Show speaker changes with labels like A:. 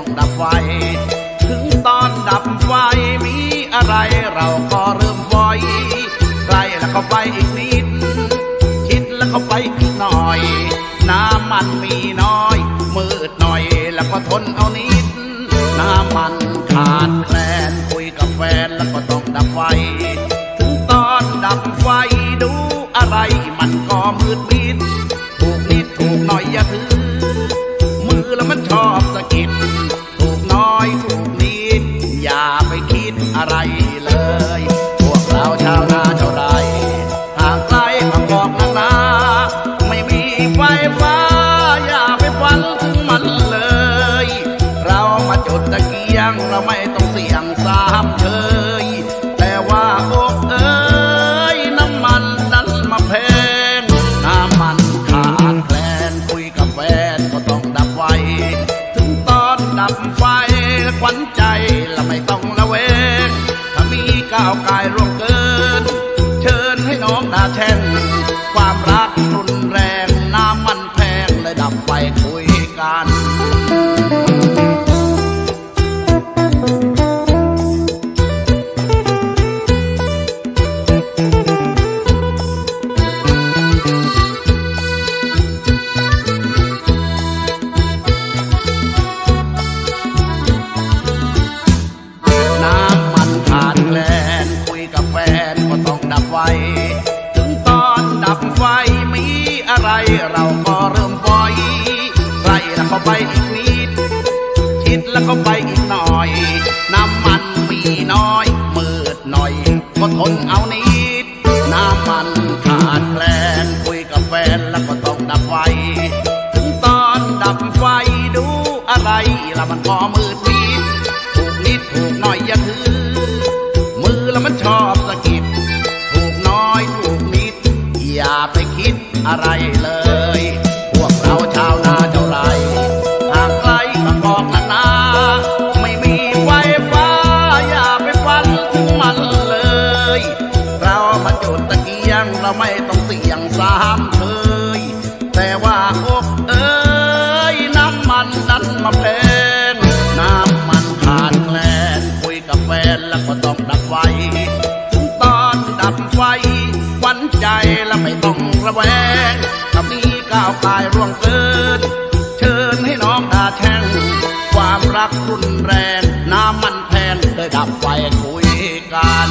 A: องดับไฟถึงตอนดับไฟมีอะไรเราก็เริ่มไวใกล้แล้วก็ไปอีกนิด คิดแล้วก็ไปอีกหน่อย น้ำมันมีน้อย มืดหน่อยแล้วก็ทนเอานิด น้ำมันขาดแคลนคุยกับแฟนแล้วก็ต้องดับไฟ ถึงตอนดับไฟดูอะไรมันก็มืดมิด ถูกนิดถูกหน่อยอย่าถือ มือแล้วมันชอบสะกิด ถูกน้อยถูกนิด อย่าไปคิดอะไร ต้องดับไฟถึงตอนดับไฟขวัญใจละไม่ต้องละเวงถ้ามีก้าวกายร่วงเกิน เชิญให้น้องดาแช่งความรักรุนแรง เราก็เริ่มปล่อยใกล้แล้วก็ไปอีกนิดคิดแล้วก็ไปอีกหน่อย น้ำมันมีน้อย มืดหน่อย ก็ทนเอานิด น้ำมันขาดแคลนคุยกับแฟนแล้วก็ต้องดับไฟถึงตอนดับไฟดูอะไรแล้วมันก็มืดมิดถูกนิดถูกหน่อยอย่าถือ มือแล้วมันชอบสะกิดถูกน้อยถูกนิด อย่าไปคิดอะไรเลย เคย แต่ว่าอกเอ้ยน้ำมันนั้นมาแพงน้ำมันขาดแคลนคุยกับแฟนแล้วก็ต้องดับไฟถึงตอนดับไฟหวันใจแล้วไม่ต้องระแวงถ้ามีก้าวกายร่วงเกิน เชิญให้น้องดาแช่งความรักรุนแรง น้ำมันแพนเลยดับไฟคุยกัน